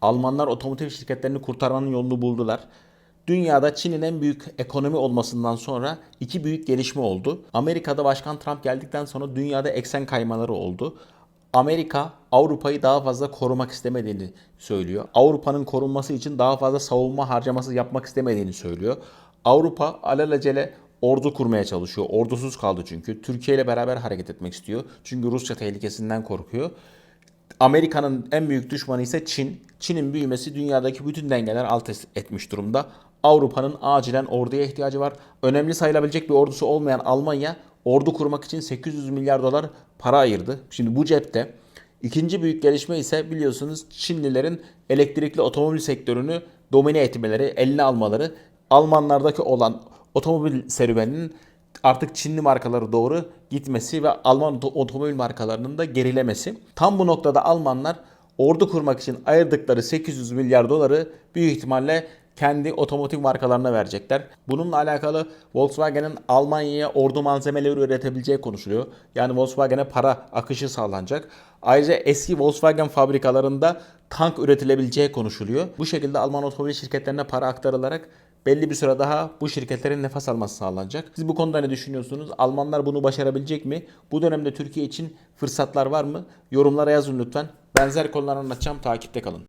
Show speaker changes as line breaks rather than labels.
Almanlar otomotiv şirketlerini kurtarmanın yolunu buldular. Dünyada Çin'in en büyük ekonomi olmasından sonra iki büyük gelişme oldu. Amerika'da Başkan Trump geldikten sonra dünyada eksen kaymaları oldu. Amerika Avrupa'yı daha fazla korumak istemediğini söylüyor. Avrupa'nın korunması için daha fazla savunma harcaması yapmak istemediğini söylüyor. Avrupa alelacele ordu kurmaya çalışıyor. Ordusuz kaldı çünkü. Türkiye ile beraber hareket etmek istiyor. Çünkü Rusya tehlikesinden korkuyor. Amerika'nın en büyük düşmanı ise Çin. Çin'in büyümesi dünyadaki bütün dengeler alt etmiş durumda. Avrupa'nın acilen orduya ihtiyacı var. Önemli sayılabilecek bir ordusu olmayan Almanya ordu kurmak için 800 milyar dolar para ayırdı. Şimdi bu cepte. İkinci büyük gelişme ise biliyorsunuz Çinlilerin elektrikli otomobil sektörünü domine etmeleri, eline almaları. Almanlardaki olan otomobil serüveninin artık Çinli markaları doğru gitmesi ve Alman oto- otomobil markalarının da gerilemesi. Tam bu noktada Almanlar ordu kurmak için ayırdıkları 800 milyar doları büyük ihtimalle kendi otomotiv markalarına verecekler. Bununla alakalı Volkswagen'in Almanya'ya ordu malzemeleri üretebileceği konuşuluyor. Yani Volkswagen'e para akışı sağlanacak. Ayrıca eski Volkswagen fabrikalarında tank üretilebileceği konuşuluyor. Bu şekilde Alman otomobil şirketlerine para aktarılarak belli bir süre daha bu şirketlerin nefes alması sağlanacak. Siz bu konuda ne düşünüyorsunuz? Almanlar bunu başarabilecek mi? Bu dönemde Türkiye için fırsatlar var mı? Yorumlara yazın lütfen. Benzer konuları anlatacağım. Takipte kalın.